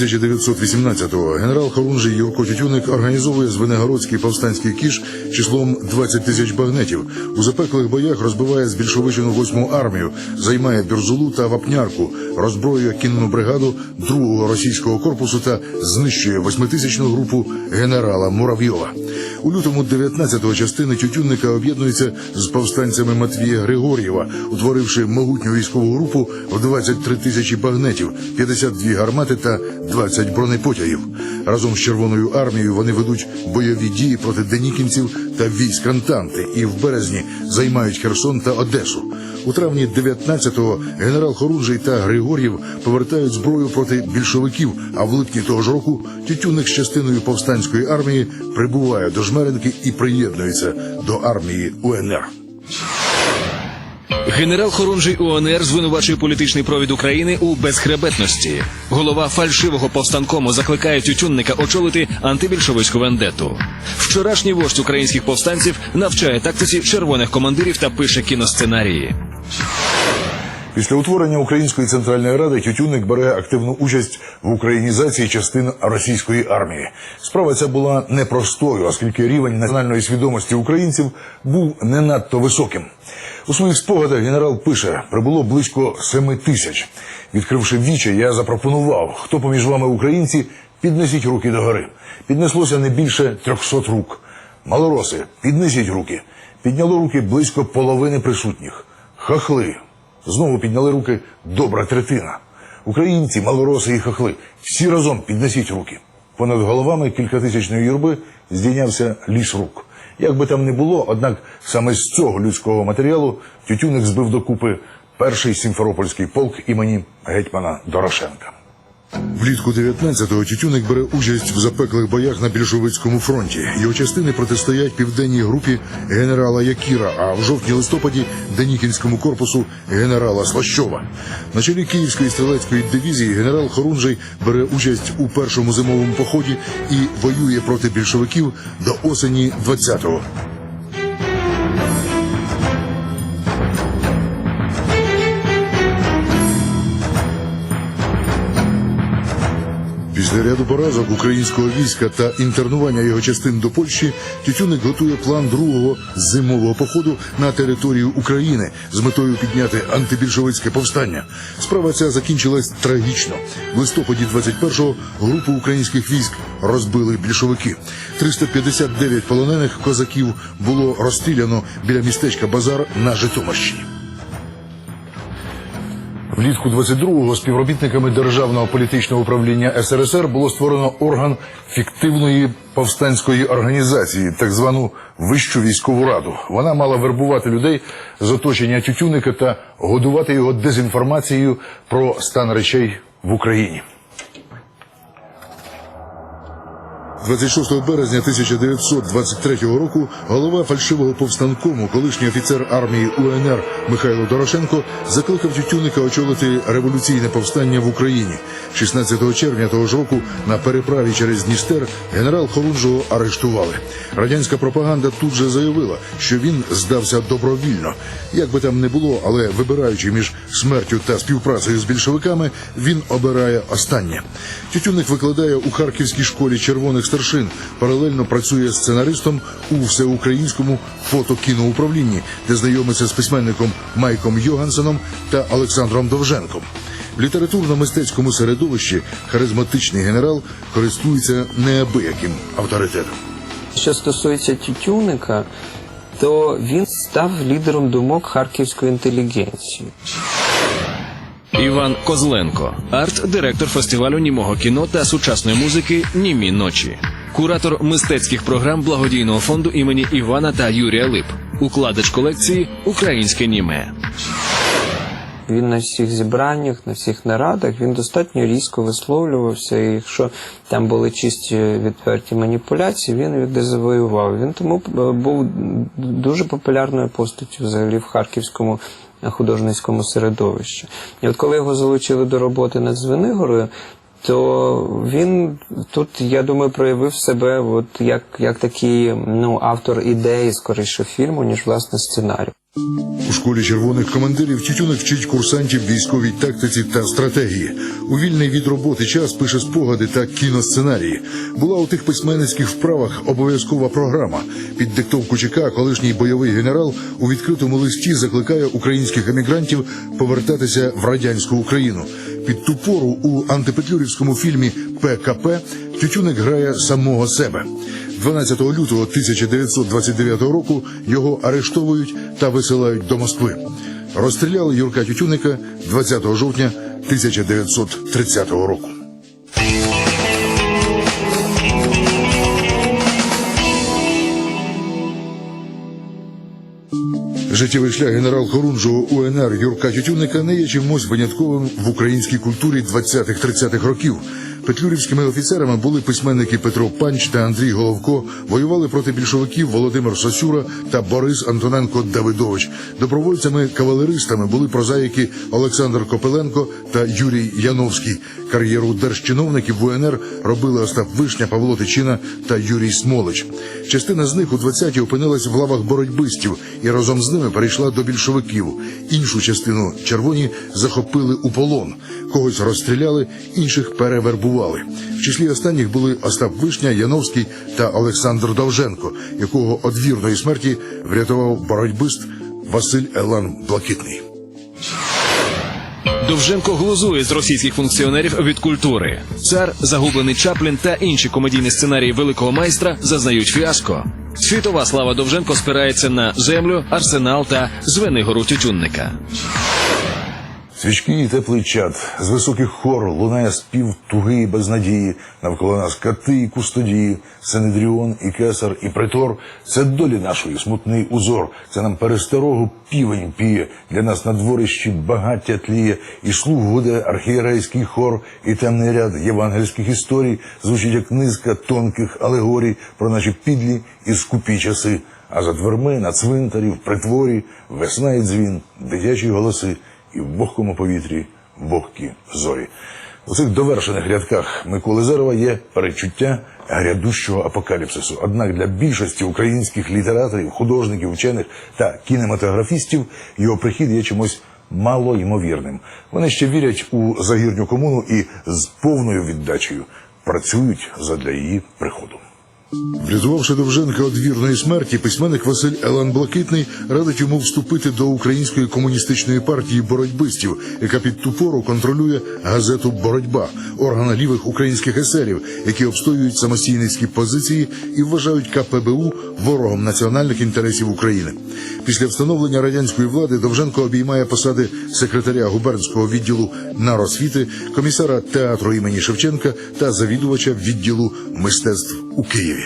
Лютий 1918-го генерал Хорунжий Юрко Тютюник організовує Звенигородський повстанський кіш числом 20 тисяч багнетів. У запеклих боях розбиває збільшовичену восьму армію, займає Бірзулу та Вапнярку, розброює кінну бригаду другого російського корпусу та знищує восьмитисячну групу генерала Муравйова. У лютому 19-го частини Тютюнника об'єднується з повстанцями Матвія Григор'єва, утворивши могутню військову групу в 23 тисячі багнетів, 52 гармати та 20 бронепотягів. Разом з Червоною армією вони ведуть бойові дії проти денікінців та військ Антанти і в березні займають Херсон та Одесу. У травні 19-го генерал Хорунжий та Григор'єв повертають зброю проти більшовиків. А в липні того ж року Тютюнник з частиною повстанської армії прибуває до Жмеренки і приєднується до армії УНР. Генерал Хорунжий УНР звинувачує політичний провід України у безхребетності. Голова фальшивого повстанкому закликає Тютюнника очолити антибільшовицьку вендету. Вчорашній вождь українських повстанців навчає тактиці червоних командирів та пише кіносценарії. Після утворення Української центральної ради Тютюнник бере активну участь в українізації частин російської армії. Справа ця була непростою, оскільки рівень національної свідомості українців був не надто високим. У своїх спогадах генерал пише: прибуло близько семи тисяч. Відкривши віче, я запропонував, хто поміж вами українці, піднесіть руки догори. Піднеслося не більше трьохсот рук. Малороси, піднесіть руки. Підняло руки близько половини присутніх. Хахли, Знову підняли руки добра третина. Українці, малороси і хохли. Всі разом піднесіть руки. Понад головами кількатисячної юрби здійнявся ліс рук. Як би там не було, однак саме з цього людського матеріалу Тютюник збив докупи перший сімферопольський полк імені гетьмана Дорошенка. Влітку 19-го Тютюник бере участь в запеклих боях на більшовицькому фронті. Його частини протистоять південній групі генерала Якіра, а в жовтні-листопаді Денікінському корпусу генерала Слащова. На чолі Київської стрілецької дивізії генерал Хорунжий бере участь у першому зимовому поході і воює проти більшовиків до осені 20-го. Після поразок українського війська та інтернування його частин до Польщі Тютюник готує план другого зимового походу на територію України з метою підняти антибільшовицьке повстання. Справа ця закінчилась трагічно. В листопаді 21-го групу українських військ розбили більшовики. 359 полонених козаків було розстріляно біля містечка Базар на Житомирщині. Влітку 22-го співробітниками Державного політичного управління СРСР було створено орган фіктивної повстанської організації, так звану Вищу військову раду. Вона мала вербувати людей з оточення Тютюника та годувати його дезінформацією про стан речей в Україні. 26 березня 1923 року голова фальшивого повстанкому, колишній офіцер армії УНР Михайло Дорошенко закликав Тютюника очолити революційне повстання в Україні. 16 червня того ж року на переправі через Дністер генерал Хорунжого арештували. Радянська пропаганда тут же заявила, що він здався добровільно. Як би там не було, але вибираючи між смертю та співпрацею з більшовиками, він обирає останнє. Тютюник викладає у харківській школі червоних старшин. Паралельно працює сценаристом у всеукраїнському фотокіноуправлінні, де знайомиться з письменником Майком Йогансеном та Олександром Довженком. В літературно-мистецькому середовищі харизматичний генерал користується неабияким авторитетом. Що стосується Тютюника, то він став лідером думок харківської інтелігенції. Іван Козленко, арт-директор фестивалю німого кіно та сучасної музики Німі ночі, куратор мистецьких програм благодійного фонду імені Івана та Юрія Лип, укладач колекції Українське німе. Він на всіх зібраннях, на всіх нарадах він достатньо різко висловлювався. І якщо там були чисті відверті маніпуляції, він їх дезавоював. Він тому е, був дуже популярною постаттю взагалі в харківському художницькому середовищі. І от коли його залучили до роботи над Звенигорою, то він тут, я думаю, проявив себе от як, як такий ну, автор ідеї скоріше фільму, ніж власне сценарію. У школі червоних командирів Тютюник вчить курсантів військовій тактиці та стратегії. У вільний від роботи час пише спогади та кіносценарії. Була у тих письменницьких вправах обов'язкова програма. Під диктовку ЧК колишній бойовий генерал у відкритому листі закликає українських емігрантів повертатися в радянську Україну. Під ту пору у антипетлюрівському фільмі ПКП Тютюник грає самого себе. 12 лютого 1929 року його арештовують та висилають до Москви. Розстріляли Юрка Тютюника 20 жовтня 1930 року. Життєвий шлях генерал Хорунжого УНР Юрка Тютюника не є чимось винятковим в українській культурі 20-30-х років. Петлюрівськими офіцерами були письменники Петро Панч та Андрій Головко, воювали проти більшовиків Володимир Сосюра та Борис Антоненко Давидович. Добровольцями-кавалеристами були прозаїки Олександр Копеленко та Юрій Яновський. Кар'єру держчиновників в УНР робили Остап Вишня, Павло Тичина та Юрій Смолич. Частина з них у 20-ті опинилась в лавах боротьбистів і разом з ними перейшла до більшовиків. Іншу частину червоні захопили у полон. Когось розстріляли, інших перевербували. В числі останніх були Остап Вишня, Яновський та Олександр Довженко, якого від вірної смерті врятував боротьбист Василь Елан Блакитний. Довженко глузує з російських функціонерів від культури. Цар, загублений Чаплін та інші комедійні сценарії великого майстра зазнають фіаско. Світова слава Довженко спирається на землю, арсенал та Звенигору Тютюнника. Свічки і теплий чад з високих хор лунає спів туги і безнадії. Навколо нас кати і кустодії, Синедріон і кесар, і притор. Це долі нашої смутний узор. Це нам пересторогу півень піє. Для нас на дворищі багаття тліє, і слух гуде архієрейський хор, і темний ряд євангельських історій звучить як низка тонких алегорій про наші підлі і скупі часи. А за дверми на цвинтарі, в притворі, весна і дзвін, дитячі голоси і в вогкому повітрі вогкі зорі. У цих довершених рядках Миколи Зерова є перечуття грядущого апокаліпсису. Однак для більшості українських літераторів, художників, вчених та кінематографістів його прихід є чимось мало ймовірним. Вони ще вірять у загірню комуну і з повною віддачею працюють задля її приходу. Врятувавши Довженка від вірної смерті, письменник Василь Елан Блакитний радить йому вступити до української комуністичної партії боротьбистів, яка під ту пору контролює газету Боротьба, органа лівих українських есерів, які обстоюють самостійницькі позиції і вважають КПБУ ворогом національних інтересів України. Після встановлення радянської влади Довженко обіймає посади секретаря губернського відділу наросвіти, комісара театру імені Шевченка та завідувача відділу мистецтв у Києві.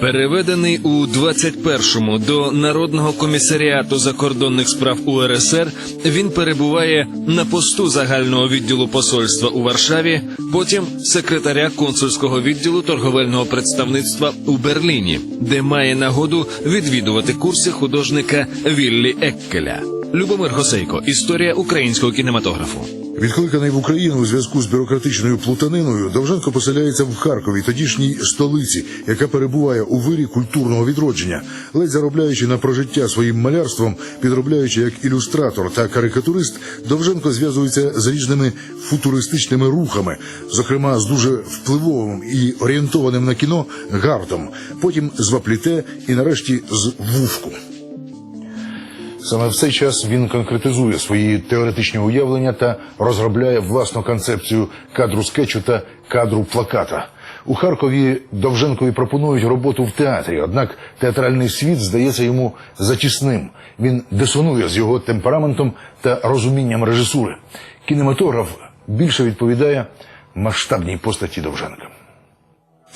Переведений у 21-му до Народного комісаріату закордонних справ УРСР, він перебуває на посту загального відділу посольства у Варшаві, потім секретаря консульського відділу торговельного представництва у Берліні, де має нагоду відвідувати курси художника Віллі Еккеля. Любомир Госейко. Історія українського кінематографу. Відкликаний в Україну у зв'язку з бюрократичною плутаниною, Довженко поселяється в Харкові, тодішній столиці, яка перебуває у вирі культурного відродження, ледь заробляючи на прожиття своїм малярством, підробляючи як ілюстратор та карикатурист, Довженко зв'язується з різними футуристичними рухами, зокрема з дуже впливовим і орієнтованим на кіно гартом, потім з Вапліте і нарешті з Вувку. Саме в цей час він конкретизує свої теоретичні уявлення та розробляє власну концепцію кадру скетчу та кадру плаката. У Харкові Довженкові пропонують роботу в театрі, однак театральний світ здається йому затісним. Він дисонує з його темпераментом та розумінням режисури. Кінематограф більше відповідає масштабній постаті Довженка.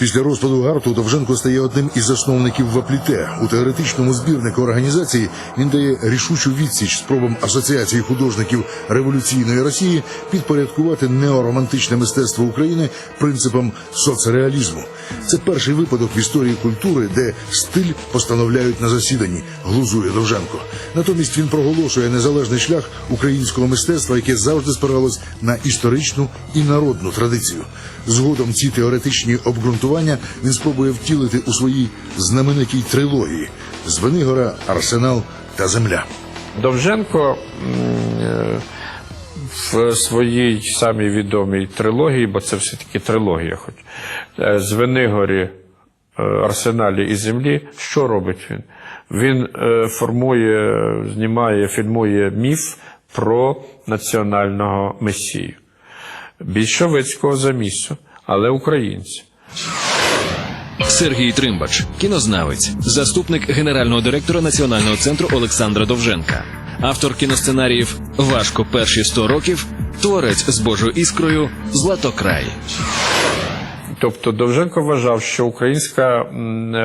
Після розпаду гарту Довженко стає одним із засновників Вапліте. У теоретичному збірнику організації він дає рішучу відсіч спробам Асоціації художників революційної Росії підпорядкувати неоромантичне мистецтво України принципам соцреалізму. Це перший випадок в історії культури, де стиль постановляють на засіданні, глузує Довженко. Натомість він проголошує незалежний шлях українського мистецтва, яке завжди спиралось на історичну і народну традицію. Згодом ці теоретичні обґрунтування він спробує втілити у своїй знаменитій трилогії Звенигора, Арсенал та земля. Довженко е, в своїй самій відомій трилогії, бо це все-таки трилогія, хоч е, Звенигорі, е, Арсеналі і Землі, що робить він? Він формує, знімає, фільмує міф про національного месію. Більшовицького замісу, але українця. Сергій Тримбач, кінознавець, заступник генерального директора Національного центру Олександра Довженка, автор кіносценаріїв Важко перші 100 років, творець з Божою іскрою Златокрай. Тобто Довженко вважав, що українська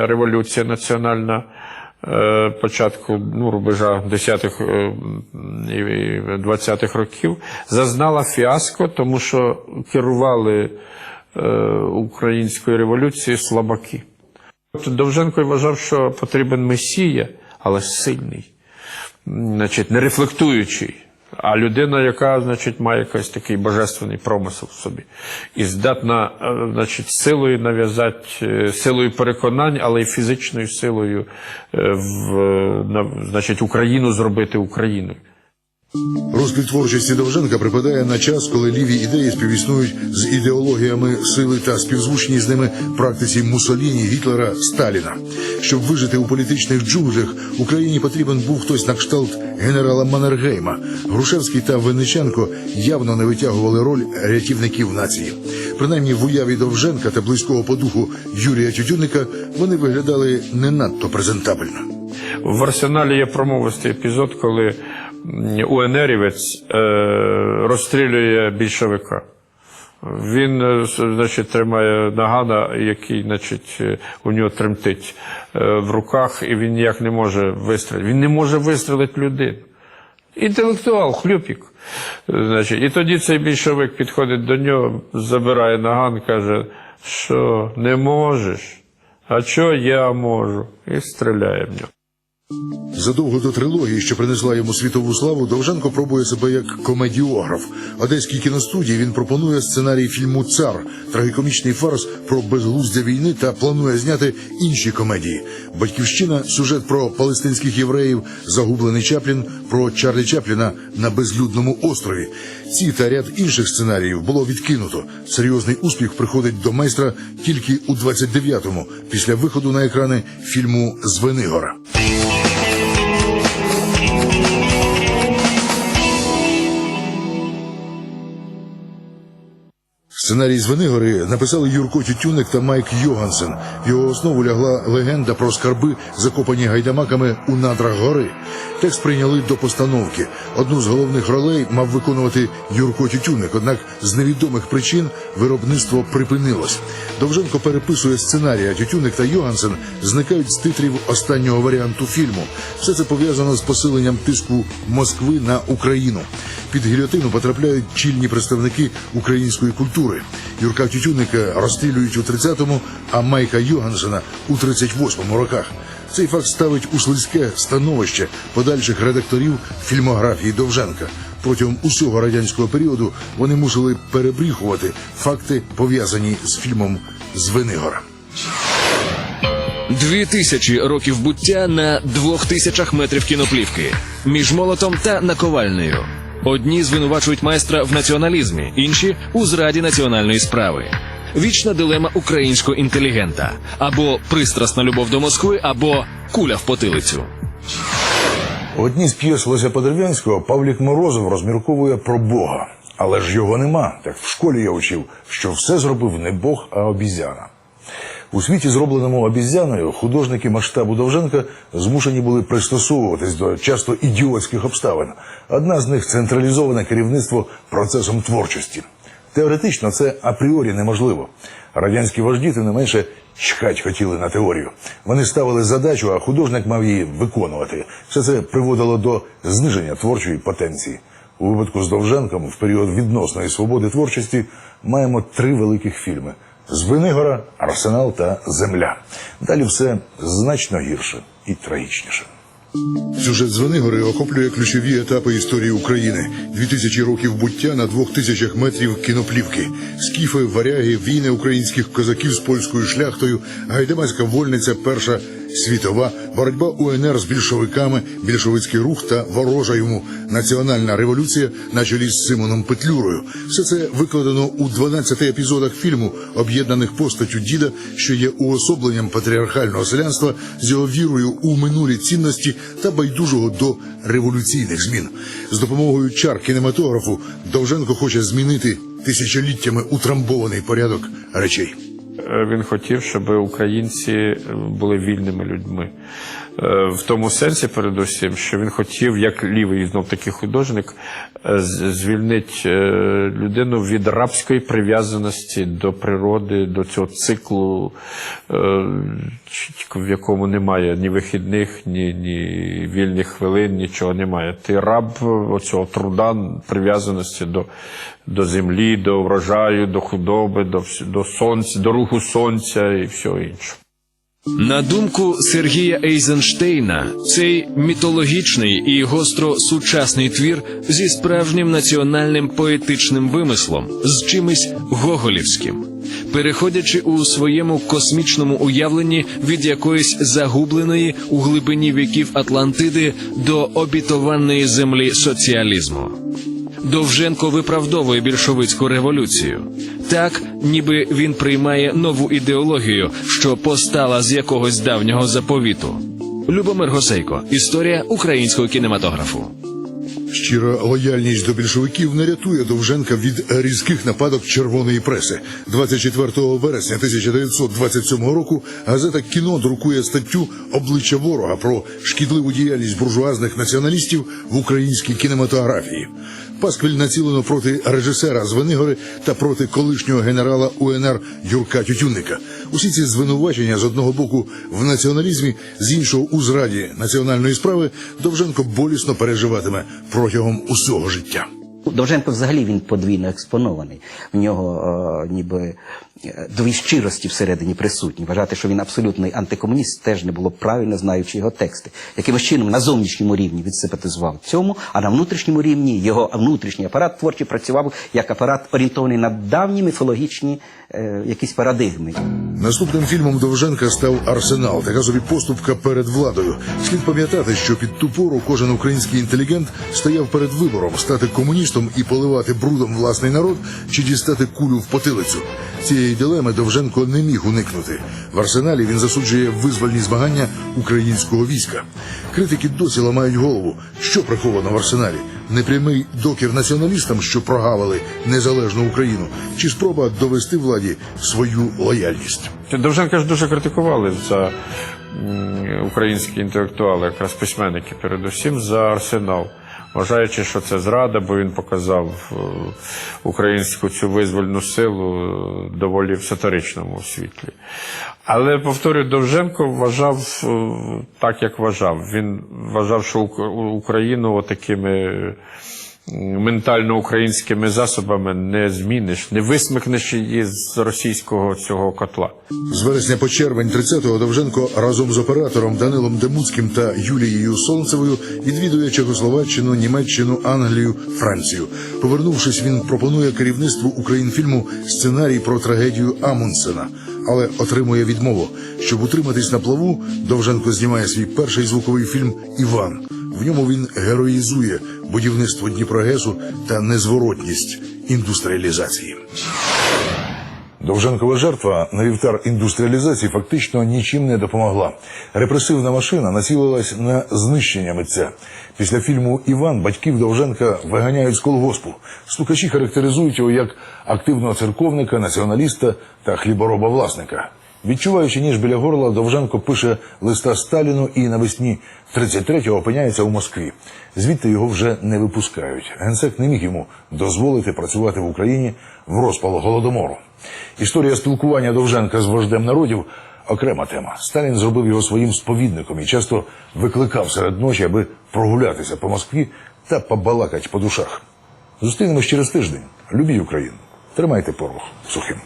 революція національна початку ну, рубежа 10-х е, і 20-х років зазнала фіаско, тому що керували е, українською революцією слабаки. От Довженко вважав, що потрібен месія, але сильний, значить, не рефлектуючий. А людина, яка, значить, має якийсь такий божественний промисел в собі, і здатна, е, значить, силою нав'язати, е, силою переконань, але й фізичною силою е, в, на- значить, Україну зробити Україною. Розквіт творчості Довженка припадає на час, коли ліві ідеї співіснують з ідеологіями сили та співзвучні з ними практиці Муссоліні, Гітлера, Сталіна. Щоб вижити у політичних джунглях, Україні потрібен був хтось на кшталт генерала Маннергейма. Грушевський та Винниченко явно не витягували роль рятівників нації. Принаймні в уяві Довженка та близького по духу Юрія Тютюника вони виглядали не надто презентабельно. В арсеналі є промовистий епізод, коли УНРівець е, розстрілює більшовика. Він, е, значить, тримає нагана, який, значить, е, у нього тремтить е, в руках, і він ніяк не може вистрілити. Він не може вистрілити людину. Інтелектуал, хлюпік. Значить, і тоді цей більшовик підходить до нього, забирає наган, каже, що не можеш, а що я можу? І стріляє в нього. Задовго до трилогії, що принесла йому світову славу, Довженко пробує себе як комедіограф. Одеській кіностудії він пропонує сценарій фільму Цар, трагікомічний фарс про безглуздя війни та планує зняти інші комедії. Батьківщина, сюжет про палестинських євреїв, загублений Чаплін, про Чарлі Чапліна на безлюдному острові. Ці та ряд інших сценаріїв було відкинуто. Серйозний успіх приходить до майстра тільки у 29-му, після виходу на екрани фільму Звенигора. Сценарій Звенигори написали Юрко Тютюник та Майк Йогансен. В його основу лягла легенда про скарби, закопані гайдамаками у надрах гори. Текст прийняли до постановки. Одну з головних ролей мав виконувати Юрко Тютюник, однак з невідомих причин виробництво припинилось. Довженко переписує сценарій, а Тютюник та Йогансен зникають з титрів останнього варіанту фільму. Все це пов'язано з посиленням тиску Москви на Україну. Під гільотину потрапляють чільні представники української культури. Юрка Тютюника розстрілюють у 30-му, а Майка Йогансена у 38-му роках. Цей факт ставить у слизьке становище подальших редакторів фільмографії Довженка. Протягом усього радянського періоду вони мусили перебріхувати факти, пов'язані з фільмом Звенигора. Дві тисячі років буття на двох тисячах метрів кіноплівки між молотом та наковальнею. Одні звинувачують майстра в націоналізмі, інші у зраді національної справи. Вічна дилема українського інтелігента або пристрасна любов до Москви, або куля в потилицю. В одній з п'єс Леся Подерв'янського Павлік Морозов розмірковує про Бога. Але ж його нема. Так в школі я учив, що все зробив не Бог, а обізяна. У світі, зробленому обізяною, художники масштабу Довженка змушені були пристосовуватись до часто ідіотських обставин. Одна з них централізоване керівництво процесом творчості. Теоретично це апріорі неможливо. Радянські вожді, не менше, чхать хотіли на теорію. Вони ставили задачу, а художник мав її виконувати. Все це приводило до зниження творчої потенції. У випадку з Довженком в період відносної свободи творчості маємо три великих фільми: Звенигора, Арсенал та Земля. Далі все значно гірше і трагічніше. Сюжет Звенигори охоплює ключові етапи історії України: 2000 років буття на двох тисячах метрів кіноплівки, скіфи, варяги, війни українських козаків з польською шляхтою, гайдамацька вольниця, перша світова боротьба УНР з більшовиками, більшовицький рух та ворожа йому національна революція на чолі з Симоном Петлюрою. Все це викладено у 12 епізодах фільму, об'єднаних постаттю діда, що є уособленням патріархального селянства з його вірою у минулі цінності та байдужого до революційних змін. З допомогою чар кінематографу Довженко хоче змінити тисячоліттями утрамбований порядок речей. Е, Він хотів, щоб українці були вільними людьми. Е, В тому сенсі, передусім, що він хотів, як лівий знов таки художник, е, звільнити е, людину від рабської прив'язаності до природи, до цього циклу, в якому немає ні вихідних, ні, ні вільних хвилин, нічого немає. Ти раб оцього труда, прив'язаності до, до землі, до врожаю, до худоби, до, до сонця, до руху сонця і всього іншого. На думку Сергія Ейзенштейна, цей мітологічний і гостро сучасний твір зі справжнім національним поетичним вимислом, з чимось гоголівським, переходячи у своєму космічному уявленні від якоїсь загубленої у глибині віків Атлантиди до обітованої землі соціалізму. Довженко виправдовує більшовицьку революцію. Так, ніби він приймає нову ідеологію, що постала з якогось давнього заповіту. Любомир Госейко. Історія українського кінематографу. Щира лояльність до більшовиків не рятує Довженка від різких нападок червоної преси. 24 вересня 1927 року газета Кіно друкує статтю Обличчя ворога про шкідливу діяльність буржуазних націоналістів в українській кінематографії. Пасквіль націлено проти режисера Звенигори та проти колишнього генерала УНР Юрка Тютюнника. Усі ці звинувачення з одного боку в націоналізмі, з іншого у зраді національної справи Довженко болісно переживатиме протягом усього життя. Довженко взагалі він подвійно експонований. В нього е, ніби дві щирості всередині присутні. Вважати, що він абсолютний антикомуніст, теж не було правильно, знаючи його тексти. Якимось чином на зовнішньому рівні він симпатизував цьому, а на внутрішньому рівні його внутрішній апарат творчий працював як апарат орієнтований на давні міфологічні е, якісь парадигми. Наступним фільмом Довженка став Арсенал, така собі поступка перед владою. Слід пам'ятати, що під ту пору кожен український інтелігент стояв перед вибором стати комуністом і поливати брудом власний народ чи дістати кулю в потилицю. Цієї дилеми Довженко не міг уникнути. В арсеналі він засуджує визвольні змагання українського війська. Критики досі ламають голову, що приховано в арсеналі. Непрямий докір націоналістам, що прогавили незалежну Україну, чи спроба довести владі свою лояльність. Довженка ж дуже критикували за українські інтелектуали, якраз письменники, передусім за арсенал. Вважаючи, що це зрада, бо він показав е, українську цю визвольну силу е, доволі в сатиричному світлі. Але повторюю, Довженко вважав е, так, як вважав. Він вважав, що Ук- Україну такими ментально українськими засобами не зміниш, не висмикнеш її з російського цього котла. З вересня по червень 30-го Довженко разом з оператором Данилом Демуцьким та Юлією Солнцевою відвідує Чехословаччину, Німеччину, Англію, Францію. Повернувшись, він пропонує керівництву Українфільму сценарій про трагедію Амундсена, але отримує відмову. Щоб утриматись на плаву, Довженко знімає свій перший звуковий фільм Іван. В ньому він героїзує будівництво Дніпрогесу та незворотність індустріалізації. Довженкова жертва на вівтар індустріалізації фактично нічим не допомогла. Репресивна машина націлилась на знищення митця. Після фільму Іван батьків Довженка виганяють з колгоспу. Слухачі характеризують його як активного церковника, націоналіста та хлібороба власника. Відчуваючи ніж біля горла, Довженко пише листа Сталіну і навесні 33-го опиняється у Москві. Звідти його вже не випускають. Генсек не міг йому дозволити працювати в Україні в розпал голодомору. Історія спілкування Довженка з вождем народів окрема тема. Сталін зробив його своїм сповідником і часто викликав серед ночі, аби прогулятися по Москві та побалакать по душах. Зустрінемось через тиждень. Любіть Україну. Тримайте порох сухим.